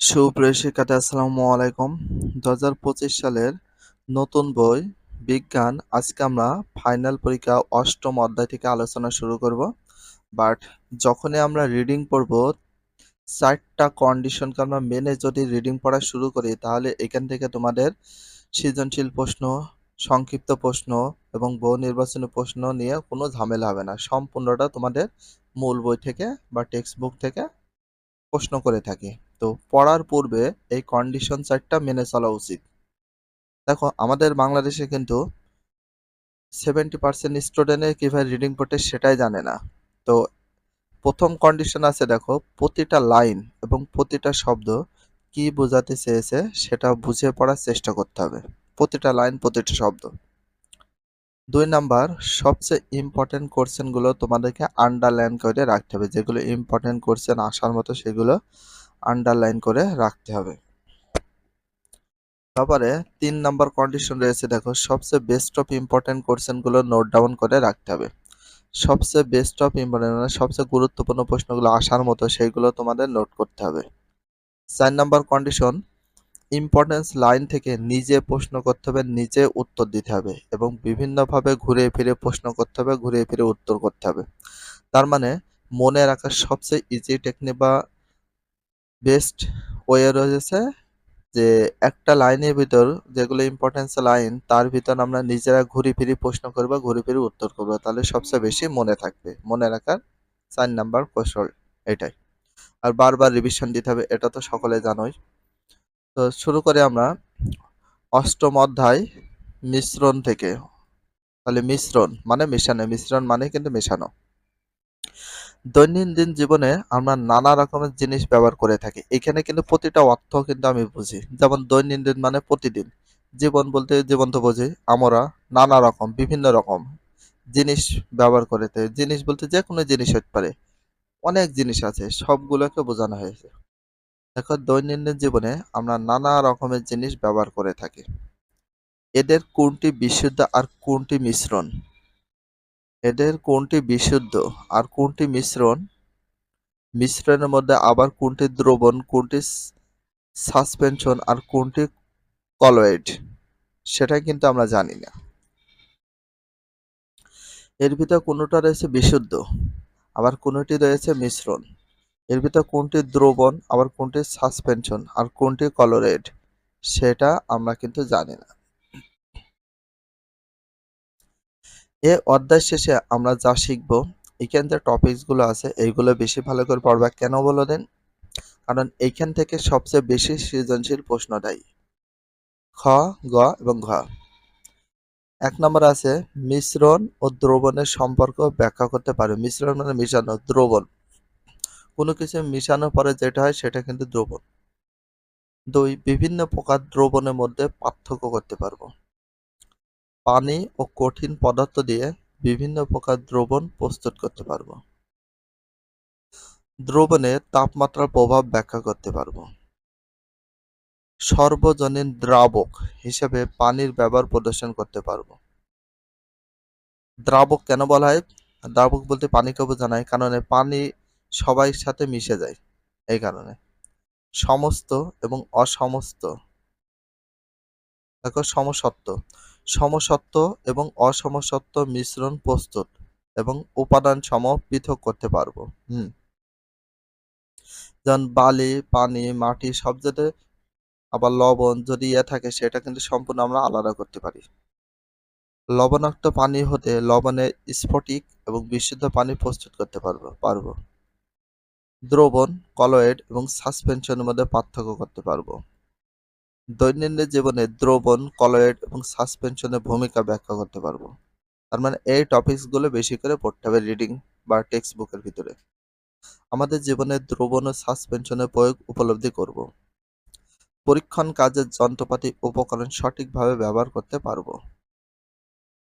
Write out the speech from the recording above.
সুপ্রিয় আসসালামু আলাইকুম। দু হাজার পঁচিশ সালের নতুন বই, বিজ্ঞান, আজকে আমরা ফাইনাল পরীক্ষা অষ্টম অধ্যায় থেকে আলোচনা শুরু করব। বাট যখনই আমরা রিডিং পড়ব, চারটা কন্ডিশনকে আমরা মেনে যদি রিডিং পড়া শুরু করি, তাহলে এখান থেকে তোমাদের সৃজনশীল প্রশ্ন, সংক্ষিপ্ত প্রশ্ন এবং বহু নির্বাচনী প্রশ্ন নিয়ে কোনো ঝামেলা হবে না। সম্পূর্ণটা তোমাদের মূল বই থেকে বা টেক্সট বুক থেকে প্রশ্ন করে থাকি। তো পড়ার পূর্বে এই কন্ডিশন চারটা মেনে চলা উচিত। দেখো, আমাদের বাংলাদেশে কিন্তু সেভেন্টি পার্সেন্ট স্টুডেন্টে কীভাবে রিডিং পড়তে সেটাই জানে না। তো প্রথম কন্ডিশন আছে দেখো, প্রতিটা লাইন এবং প্রতিটা শব্দ কি বোঝাতে চেয়েছে সেটা বুঝে পড়ার চেষ্টা করতে হবে। প্রতিটা লাইন প্রতিটা শব্দ। দুই নাম্বার, সবচেয়ে ইম্পর্টেন্ট কোশ্চেনগুলো তোমাদেরকে আন্ডারলাইন করে রাখতে হবে। যেগুলো ইম্পর্টেন্ট কোশ্চেন আসার মতো সেগুলো আন্ডারলাইন করে রাখতে হবে। তারপরে তিন নাম্বার কন্ডিশন রয়েছে, দেখো, সবচেয়ে বেস্ট অফ ইম্পর্টেন্ট কোশ্চেনগুলো নোট ডাউন করে রাখতে হবে। সবচেয়ে বেস্ট অফ ইম্পর্টেন্ট মানে সবচেয়ে গুরুত্বপূর্ণ প্রশ্নগুলো আসার মতো সেইগুলো তোমাদের নোট করতে হবে। চার নাম্বার কন্ডিশন ইম্পর্টেন্স লাইন থেকে নিজে প্রশ্ন করতে হবে, নিজে উত্তর দিতে হবে এবং বিভিন্নভাবে ঘুরে ফিরে প্রশ্ন করতে হবে, ঘুরে ফিরে উত্তর করতে হবে। তার মানে মনে রাখার সবচেয়ে ইজি টেকনিক বা বেস্ট ওয়ে রয়েছে যে একটা লাইনের ভিতর যেগুলো ইম্পর্টেন্স লাইন তার ভিতর আমরা নিজেরা ঘুরি ফিরি প্রশ্ন করব, ঘুরি ফিরি উত্তর করব। তাহলে সবচেয়ে বেশি মনে থাকবে। মনে রাখার চার নাম্বার কৌশল এটাই। আর বারবার রিভিশন দিতে হবে, এটা তো সকলে জানোই। তো শুরু করে আমরা। অষ্টম অধ্যায়, মিশ্রণ থেকে। তাহলে মিশ্রণ মানে মেশানো। মিশ্রণ মানে কিন্তু মেশানো। দৈনন্দিন জীবনে আমরা নানা রকমের জিনিস ব্যবহার করে থাকি। এখানে কিন্তু প্রতিটা অর্থ কিন্তু আমি বুঝি। যেমন দৈনন্দিন মানে প্রতিদিন। জীবন বলতে জীবন তো বুঝি, আমরা নানা রকম, বিভিন্ন রকম জিনিস ব্যবহার করে থাকি। জিনিস বলতে যে কোনো জিনিস হতে পারে। অনেক জিনিস আছে, সবগুলোকে বোঝানো হয়েছে। দেখো, দৈনন্দিন জীবনে আমরা নানা রকমের জিনিস ব্যবহার করে থাকি। এদের কোনটি বিশুদ্ধ আর কোনটি মিশ্রণ? এদের কোনটি বিশুদ্ধ আর কোনটি মিশ্রণ? মিশ্রণের মধ্যে আবার কোনটি দ্রবণ, কোনটি সাসপেনশন আর কোনটি কলয়েড? সেটা কিন্তু আমরা জানি না। এর ভিতর কোনোটা রয়েছে বিশুদ্ধ, আবার কোনোটি রয়েছে মিশ্রণ? এর ভিতর কোনটি দ্রবণ, আবার কোনটি সাসপেনশন আর কোনটি কলোরেড সেটা আমরা কিন্তু জানি না। এ অধ্যায় শেষে আমরা যা শিখব, এখান যে টপিকসগুলো আছে এইগুলো বেশি ভালো করে পড়বা। কেন বলো দেন? কারণ এইখান থেকে সবচেয়ে বেশি সৃজনশীল প্রশ্ন দেয় খ, গ এবং ঘ। এক নম্বর আছে, মিশ্রণ ও দ্রবণের সম্পর্ক ব্যাখ্যা করতে পারে। মিশ্রণ মানে মিশানো, দ্রবণ। কোনো কিছু মিশানোর পরে যেটা হয়, সেটা কিন্তু দ্রবণ। দুই, বিভিন্ন প্রকার দ্রবণের মধ্যে পার্থক্য করতে পারব। পানি ও কঠিন পদার্থ দিয়ে বিভিন্ন প্রকার দ্রবণ প্রস্তুত করতে পারব। দ্রবণের তাপমাত্রার প্রভাব ব্যাখ্যা করতে পারব। সর্বজনীন দ্রাবক হিসেবে পানির ব্যবহার প্রদর্শন করতে পারব। দ্রাবক কেন বলা হয়? দ্রাবক বলতে পানিকে বোঝানো হয় কারণ পানি সবাই সাথে মিশে যায় এই কারণে। সমস্ত এবং অসমস্ত। দেখো সমসত্ব সমসত্ব এবং অসমসত্ব মিশ্রণ প্রস্তুত এবং উপাদান সম পৃথক করতে পারব। হুম। যেমন বালি, পানি, মাটি সব যাতে আবার লবণ যদি ইয়ে থাকে সেটা কিন্তু সম্পূর্ণ আমরা আলাদা করতে পারি। লবণাক্ত পানি হতে লবণের স্ফটিক এবং বিশুদ্ধ পানি প্রস্তুত করতে পারব পারব। দ্রবণ, কলয়েড এবং সাসপেনশনের মধ্যে পার্থক্য করতে পারব। দৈনন্দিন জীবনে দ্রবণ কলয়েড এবং সাসপেনশনের ভূমিকা ব্যাখ্যা করতে পারব। তার মানে এই টপিকসগুলো বেশি করে পড়তে হবে রিডিং বা টেক্সট বুকের ভিতরে। আমাদের জীবনে দ্রবণ ও সাসপেনশনের প্রয়োগ উপলব্ধি করব। পরীক্ষণ কাজের যন্ত্রপাতি উপকরণ সঠিকভাবে ব্যবহার করতে পারব।